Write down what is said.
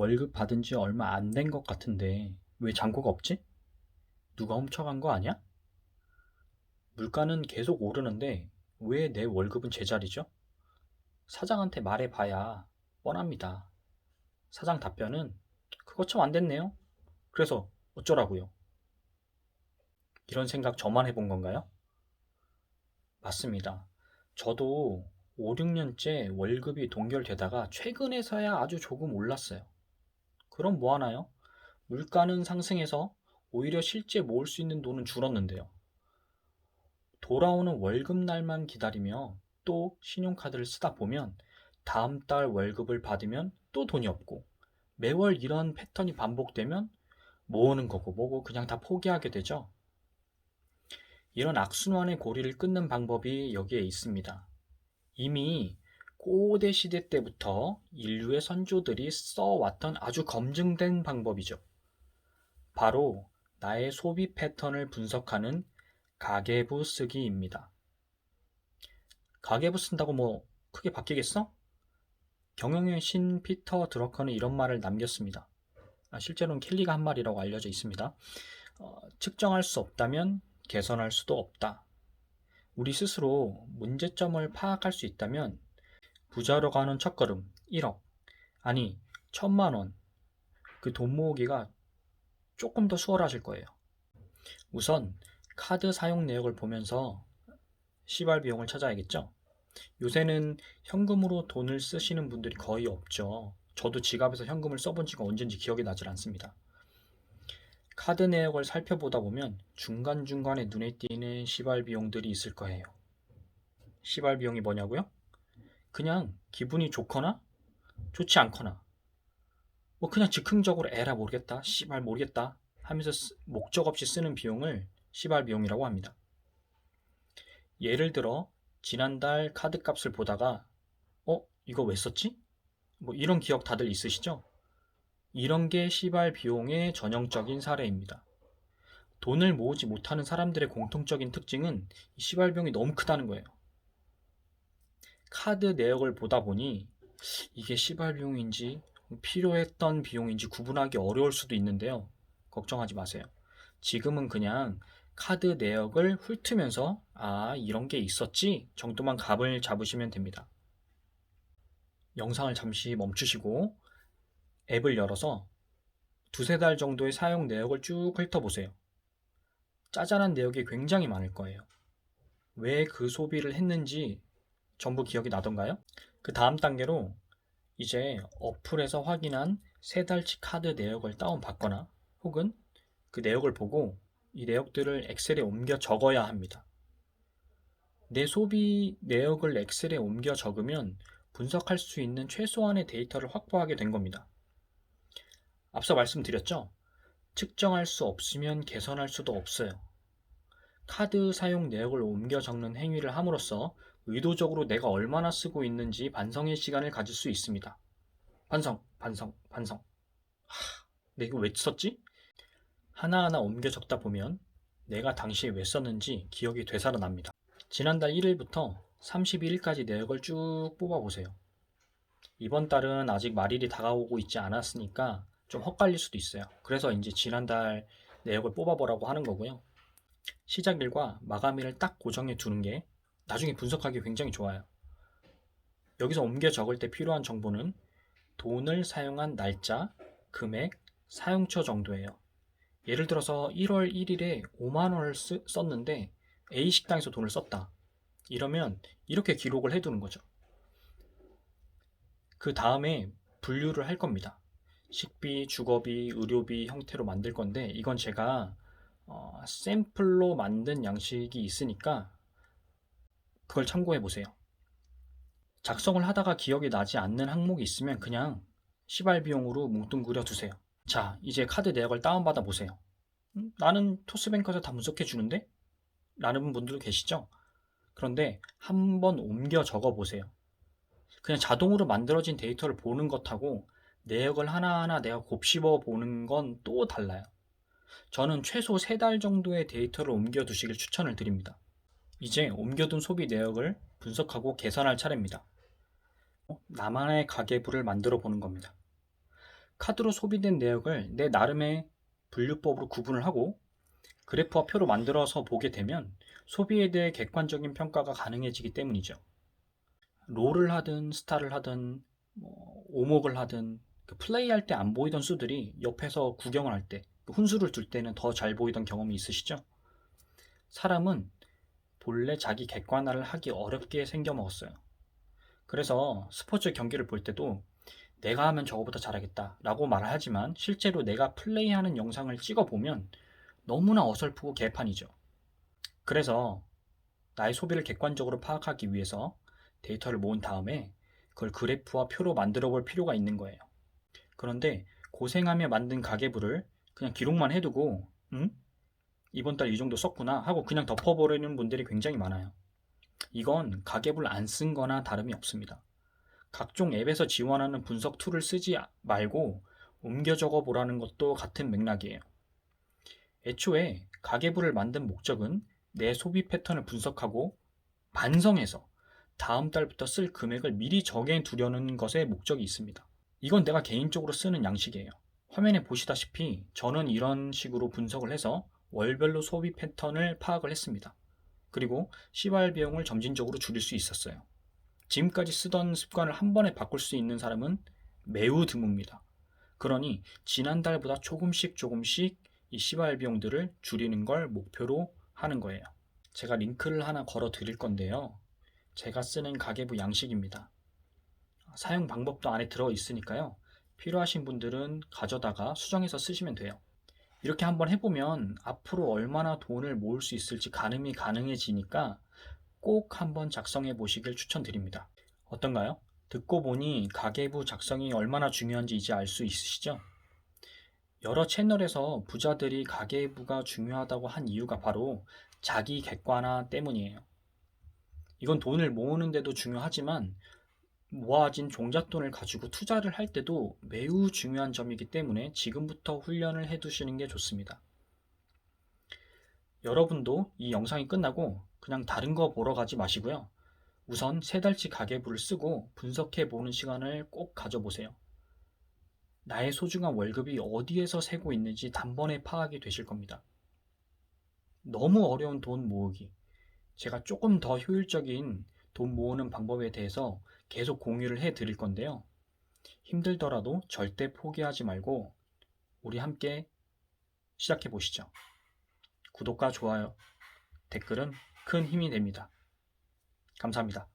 월급 받은 지 얼마 안 된 것 같은데 왜 잔고가 없지? 누가 훔쳐간 거 아니야? 물가는 계속 오르는데 왜 내 월급은 제자리죠? 사장한테 말해봐야 뻔합니다. 사장 답변은 그거 참 안 됐네요. 그래서 어쩌라고요? 이런 생각 저만 해본 건가요? 맞습니다. 저도 5, 6년째 월급이 동결되다가 최근에서야 아주 조금 올랐어요. 그럼 뭐 하나요? 물가는 상승해서 오히려 실제 모을 수 있는 돈은 줄었는데요. 돌아오는 월급날만 기다리며 또 신용카드를 쓰다 보면 다음 달 월급을 받으면 또 돈이 없고 매월 이런 패턴이 반복되면 모으는 거고 뭐고 그냥 다 포기하게 되죠. 이런 악순환의 고리를 끊는 방법이 여기에 있습니다. 이미 고대 시대 때부터 인류의 선조들이 써왔던 아주 검증된 방법이죠. 바로 나의 소비 패턴을 분석하는 가계부 쓰기입니다. 가계부 쓴다고 뭐 크게 바뀌겠어? 경영의 신 피터 드러커는 이런 말을 남겼습니다. 아, 실제로는 켈리가 한 말이라고 알려져 있습니다. 어, 측정할 수 없다면 개선할 수도 없다. 우리 스스로 문제점을 파악할 수 있다면 부자로 가는 첫걸음 1억 아니 천만 원 그 돈 모으기가 조금 더 수월하실 거예요. 우선 카드 사용 내역을 보면서 시발 비용을 찾아야겠죠. 요새는 현금으로 돈을 쓰시는 분들이 거의 없죠. 저도 지갑에서 현금을 써본 지가 언젠지 기억이 나질 않습니다. 카드 내역을 살펴보다 보면 중간중간에 눈에 띄는 시발 비용들이 있을 거예요. 시발 비용이 뭐냐고요? 그냥 기분이 좋거나 좋지 않거나 뭐 그냥 즉흥적으로 에라 모르겠다, 시발 모르겠다 하면서 쓰- 목적 없이 쓰는 비용을 시발 비용이라고 합니다. 예를 들어 지난달 카드 값을 보다가 어? 이거 왜 썼지? 뭐 이런 기억 다들 있으시죠? 이런 게 시발 비용의 전형적인 사례입니다. 돈을 모으지 못하는 사람들의 공통적인 특징은 이 시발 비용이 너무 크다는 거예요. 카드 내역을 보다 보니 이게 시발 비용인지 필요했던 비용인지 구분하기 어려울 수도 있는데요. 걱정하지 마세요. 지금은 그냥 카드 내역을 훑으면서 아, 이런 게 있었지 정도만 감을 잡으시면 됩니다. 영상을 잠시 멈추시고 앱을 열어서 두세 달 정도의 사용 내역을 쭉 훑어보세요. 짜잘한 내역이 굉장히 많을 거예요. 왜 그 소비를 했는지 전부 기억이 나던가요? 그 다음 단계로 이제 어플에서 확인한 세 달치 카드 내역을 다운받거나 혹은 그 내역을 보고 이 내역들을 엑셀에 옮겨 적어야 합니다. 내 소비 내역을 엑셀에 옮겨 적으면 분석할 수 있는 최소한의 데이터를 확보하게 된 겁니다. 앞서 말씀드렸죠? 측정할 수 없으면 개선할 수도 없어요. 카드 사용 내역을 옮겨 적는 행위를 함으로써 의도적으로 내가 얼마나 쓰고 있는지 반성의 시간을 가질 수 있습니다. 반성, 반성, 반성. 하, 내가 왜 썼지? 하나하나 옮겨 적다 보면 내가 당시에 왜 썼는지 기억이 되살아납니다. 지난달 1일부터 31일까지 내역을 쭉 뽑아보세요. 이번 달은 아직 말일이 다가오고 있지 않았으니까 좀 헛갈릴 수도 있어요. 그래서 이제 지난달 내역을 뽑아보라고 하는 거고요. 시작일과 마감일을 딱 고정해 두는 게 나중에 분석하기 굉장히 좋아요. 여기서 옮겨 적을 때 필요한 정보는 돈을 사용한 날짜, 금액, 사용처 정도예요. 예를 들어서 1월 1일에 5만 원을 쓰- 썼는데 A 식당에서 돈을 썼다. 이러면 이렇게 기록을 해두는 거죠. 그 다음에 분류를 할 겁니다. 식비, 주거비, 의료비 형태로 만들 건데 이건 제가 어, 샘플로 만든 양식이 있으니까 그걸 참고해 보세요. 작성을 하다가 기억이 나지 않는 항목이 있으면 그냥 시발 비용으로 뭉뚱그려 두세요. 자, 이제 카드 내역을 다운받아 보세요. 음, 나는 토스뱅크에서 다 분석해 주는데? 라는 분들도 계시죠? 그런데 한번 옮겨 적어 보세요. 그냥 자동으로 만들어진 데이터를 보는 것하고 내역을 하나하나 내가 곱씹어 보는 건 또 달라요. 저는 최소 3달 정도의 데이터를 옮겨 두시길 추천을 드립니다. 이제 옮겨둔 소비 내역을 분석하고 개선할 차례입니다. 어, 나만의 가계부를 만들어 보는 겁니다. 카드로 소비된 내역을 내 나름의 분류법으로 구분을 하고 그래프와 표로 만들어서 보게 되면 소비에 대해 객관적인 평가가 가능해지기 때문이죠. 롤을 하든 스타를 하든 뭐 오목을 하든 그 플레이할 때 안 보이던 수들이 옆에서 구경을 할 때, 그 훈수를 둘 때는 더 잘 보이던 경험이 있으시죠? 사람은 본래 자기 객관화를 하기 어렵게 생겨 먹었어요. 그래서 스포츠 경기를 볼 때도 내가 하면 저거보다 잘하겠다 라고 말을 하지만 실제로 내가 플레이하는 영상을 찍어보면 너무나 어설프고 개판이죠. 그래서 나의 소비를 객관적으로 파악하기 위해서 데이터를 모은 다음에 그걸 그래프와 표로 만들어 볼 필요가 있는 거예요. 그런데 고생하며 만든 가계부를 그냥 기록만 해두고, 응? 이번 달 이 정도 썼구나 하고 그냥 덮어버리는 분들이 굉장히 많아요. 이건 가계부를 안 쓴 거나 다름이 없습니다. 각종 앱에서 지원하는 분석 툴을 쓰지 말고 옮겨 적어 보라는 것도 같은 맥락이에요. 애초에 가계부를 만든 목적은 내 소비 패턴을 분석하고 반성해서 다음 달부터 쓸 금액을 미리 정해 두려는 것에 목적이 있습니다. 이건 내가 개인적으로 쓰는 양식이에요. 화면에 보시다시피 저는 이런 식으로 분석을 해서 월별로 소비 패턴을 파악을 했습니다. 그리고 시발 비용을 점진적으로 줄일 수 있었어요. 지금까지 쓰던 습관을 한 번에 바꿀 수 있는 사람은 매우 드뭅니다. 그러니 지난달보다 조금씩 조금씩 이 시발 비용들을 줄이는 걸 목표로 하는 거예요. 제가 링크를 하나 걸어 드릴 건데요. 제가 쓰는 가계부 양식입니다. 사용 방법도 안에 들어 있으니까요. 필요하신 분들은 가져다가 수정해서 쓰시면 돼요. 이렇게 한번 해보면 앞으로 얼마나 돈을 모을 수 있을지 가늠이 가능해지니까 꼭 한번 작성해 보시길 추천드립니다. 어떤가요? 듣고 보니 가계부 작성이 얼마나 중요한지 이제 알 수 있으시죠? 여러 채널에서 부자들이 가계부가 중요하다고 한 이유가 바로 자기 객관화 때문이에요. 이건 돈을 모으는데도 중요하지만 모아진 종잣돈을 가지고 투자를 할 때도 매우 중요한 점이기 때문에 지금부터 훈련을 해 두시는 게 좋습니다. 여러분도 이 영상이 끝나고 그냥 다른 거 보러 가지 마시고요. 우선 세 달치 가계부를 쓰고 분석해 보는 시간을 꼭 가져보세요. 나의 소중한 월급이 어디에서 새고 있는지 단번에 파악이 되실 겁니다. 너무 어려운 돈 모으기. 제가 조금 더 효율적인 돈 모으는 방법에 대해서 계속 공유를 해 드릴 건데요. 힘들더라도 절대 포기하지 말고 우리 함께 시작해 보시죠. 구독과 좋아요, 댓글은 큰 힘이 됩니다. 감사합니다.